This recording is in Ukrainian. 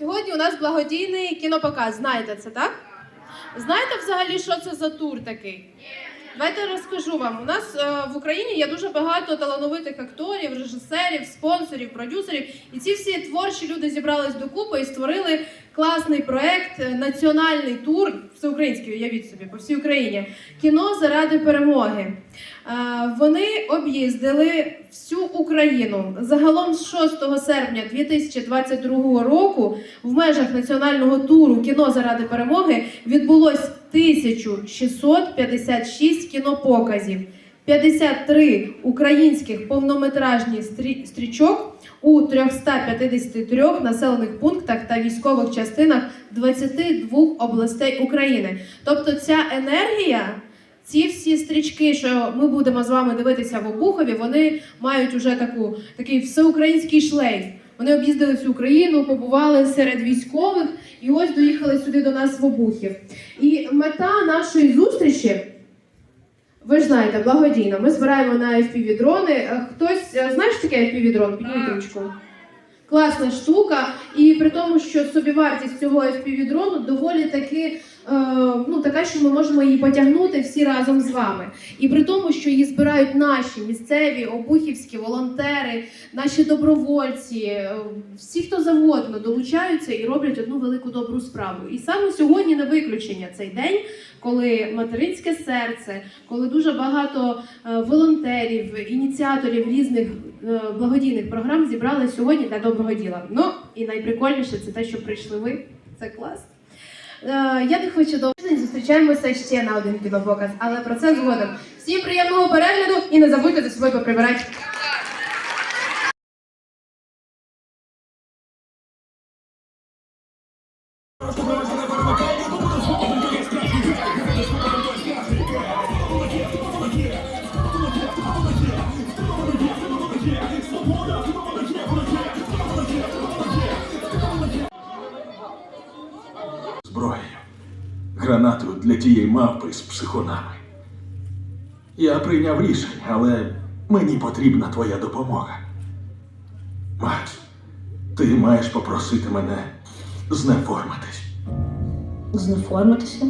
Сьогодні у нас благодійний кінопоказ. Знаєте це, так? Знаєте взагалі, що це за тур такий? Давайте розкажу вам. У нас е, в Україні є дуже багато талановитих акторів, режисерів, спонсорів, продюсерів. І ці всі творчі люди зібрались докупи і створили класний проект, е, національний тур, всеукраїнський, уявіть собі, по всій Україні. Кіно заради перемоги. Е, Вони об'їздили всю Україну. Загалом з 6 серпня 2022 року в межах національного туру Кіно заради перемоги відбулось 1656 кінопоказів, 53 українських повнометражні стрічок у 353 населених пунктах та військових частинах 22 областей України. Тобто ця енергія. Ці всі стрічки, що ми будемо з вами дивитися в Обухові, вони мають уже таку такий всеукраїнський шлейф. Вони об'їздили всю Україну, побували серед військових і ось доїхали сюди до нас в Обухів. І мета нашої зустрічі, ви ж знаєте, благодійна. Ми збираємо на FPV-дрони. Е, Хтось е, знає, що таке FPV-дрон? Підніміть ручку. Класна штука, і при тому, що собівартість цього FPV-дрону доволі таки ну, така, що ми можемо її потягнути всі разом з вами. І при тому, що її збирають наші місцеві обухівські волонтери, наші добровольці, е, всі, хто завгодно долучаються і роблять одну велику добру справу. І саме сьогодні не виключення цей день, коли материнське серце, коли дуже багато е, волонтерів, ініціаторів різних е, благодійних програм зібрали сьогодні для доброго діла. Ну і найприкольніше це те, що прийшли ви. Це клас. Е, Я не хочу довго зустрічаємося ще на один кінопоказ, але про це згодом. Всім приємного перегляду і не забудьте за собою поприбирати. зброєю, гранатою для тієї мавпи з психонами. Я прийняв рішення, але мені потрібна твоя допомога. Макс, ти маєш попросити мене знеформитись. Знеформитися?